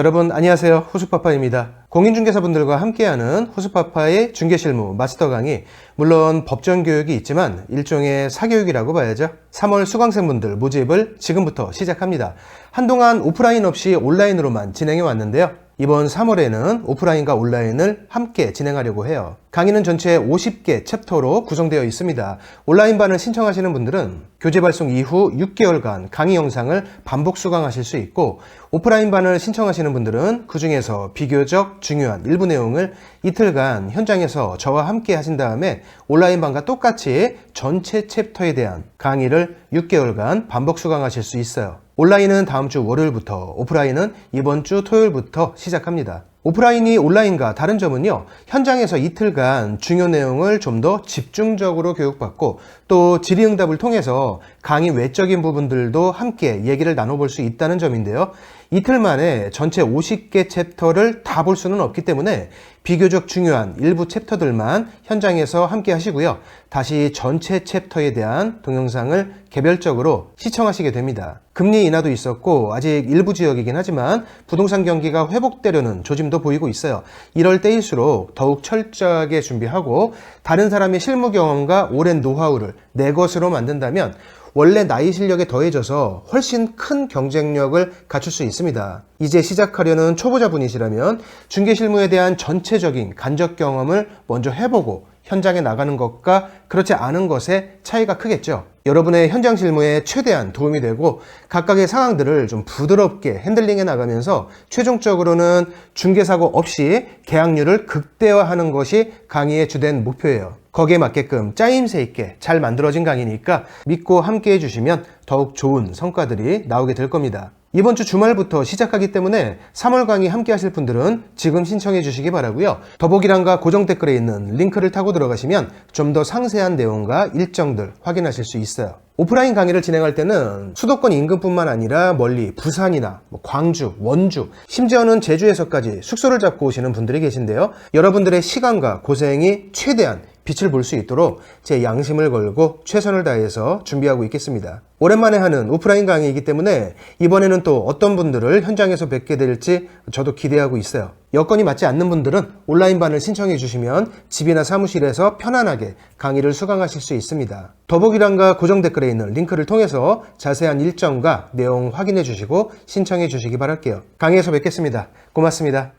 여러분 안녕하세요. 호수파파입니다. 공인중개사분들과 함께하는 호수파파의 중개실무 마스터 강의 물론 법전 교육이 있지만 일종의 사교육이라고 봐야죠. 3월 수강생분들 모집을 지금부터 시작합니다. 한동안 오프라인 없이 온라인으로만 진행해 왔는데요 이번 3월에는 오프라인과 온라인을 함께 진행하려고 해요. 강의는 전체 50개 챕터로 구성되어 있습니다. 온라인반을 신청하시는 분들은 교재 발송 이후 6개월간 강의 영상을 반복 수강하실 수 있고 오프라인반을 신청하시는 분들은 그 중에서 비교적 중요한 일부 내용을 이틀간 현장에서 저와 함께 하신 다음에 온라인반과 똑같이 전체 챕터에 대한 강의를 6개월간 반복 수강하실 수 있어요. 온라인은 다음 주 월요일부터, 오프라인은 이번 주 토요일부터 시작합니다. 오프라인이 온라인과 다른 점은요, 현장에서 이틀간 중요 내용을 좀 더 집중적으로 교육받고 또 질의응답을 통해서 강의 외적인 부분들도 함께 얘기를 나눠볼 수 있다는 점인데요. 이틀 만에 전체 50개 챕터를 다 볼 수는 없기 때문에 비교적 중요한 일부 챕터들만 현장에서 함께 하시고요. 다시 전체 챕터에 대한 동영상을 개별적으로 시청하시게 됩니다. 금리 인하도 있었고 아직 일부 지역이긴 하지만 부동산 경기가 회복되려는 조짐도 보이고 있어요. 이럴 때일수록 더욱 철저하게 준비하고 다른 사람의 실무 경험과 오랜 노하우를 내 것으로 만든다면 원래 나이 실력에 더해져서 훨씬 큰 경쟁력을 갖출 수 있습니다. 이제 시작하려는 초보자분이시라면 중개 실무에 대한 전체적인 간접 경험을 먼저 해보고 현장에 나가는 것과 그렇지 않은 것의 차이가 크겠죠. 여러분의 현장 실무에 최대한 도움이 되고 각각의 상황들을 좀 부드럽게 핸들링해 나가면서 최종적으로는 중개사고 없이 계약률을 극대화하는 것이 강의의 주된 목표예요. 거기에 맞게끔 짜임새 있게 잘 만들어진 강의니까 믿고 함께 해주시면 더욱 좋은 성과들이 나오게 될 겁니다. 이번 주 주말부터 시작하기 때문에 3월 강의 함께 하실 분들은 지금 신청해 주시기 바라고요. 더보기란과 고정 댓글에 있는 링크를 타고 들어가시면 좀 더 상세한 내용과 일정들 확인하실 수 있어요. 오프라인 강의를 진행할 때는 수도권 인근뿐만 아니라 멀리 부산이나 뭐 광주, 원주, 심지어는 제주에서까지 숙소를 잡고 오시는 분들이 계신데요. 여러분들의 시간과 고생이 최대한 빛을 볼 수 있도록 제 양심을 걸고 최선을 다해서 준비하고 있겠습니다. 오랜만에 하는 오프라인 강의이기 때문에 이번에는 또 어떤 분들을 현장에서 뵙게 될지 저도 기대하고 있어요. 여건이 맞지 않는 분들은 온라인반을 신청해 주시면 집이나 사무실에서 편안하게 강의를 수강하실 수 있습니다. 더보기란과 고정 댓글에 있는 링크를 통해서 자세한 일정과 내용 확인해 주시고 신청해 주시기 바랄게요. 강의에서 뵙겠습니다. 고맙습니다.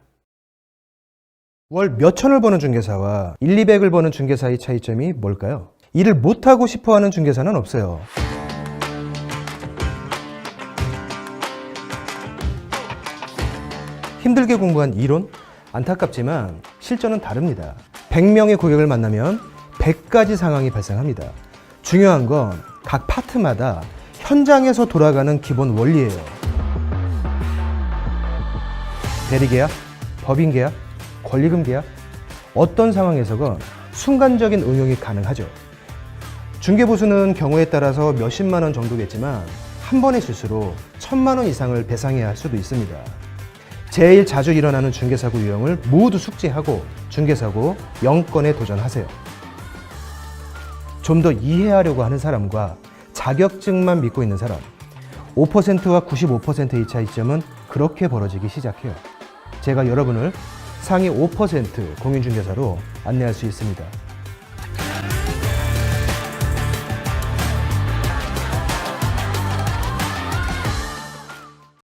월 몇천을 버는 중개사와 1, 200을 버는 중개사의 차이점이 뭘까요? 일을 못하고 싶어 하는 중개사는 없어요. 힘들게 공부한 이론? 안타깝지만 실전은 다릅니다. 100명의 고객을 만나면 100가지 상황이 발생합니다. 중요한 건 각 파트마다 현장에서 돌아가는 기본 원리예요. 대리계약, 법인계약, 권리금 계약, 어떤 상황에서건 순간적인 응용이 가능하죠. 중개보수는 경우에 따라서 몇십만 원 정도겠지만 한 번의 실수로 천만 원 이상을 배상해야 할 수도 있습니다. 제일 자주 일어나는 중개사고 유형을 모두 숙지하고 중개사고 0건에 도전하세요. 좀 더 이해하려고 하는 사람과 자격증만 믿고 있는 사람, 5%와 95%의 차이점은 그렇게 벌어지기 시작해요. 제가 여러분을 상위 5% 공인중개사로 안내할 수 있습니다.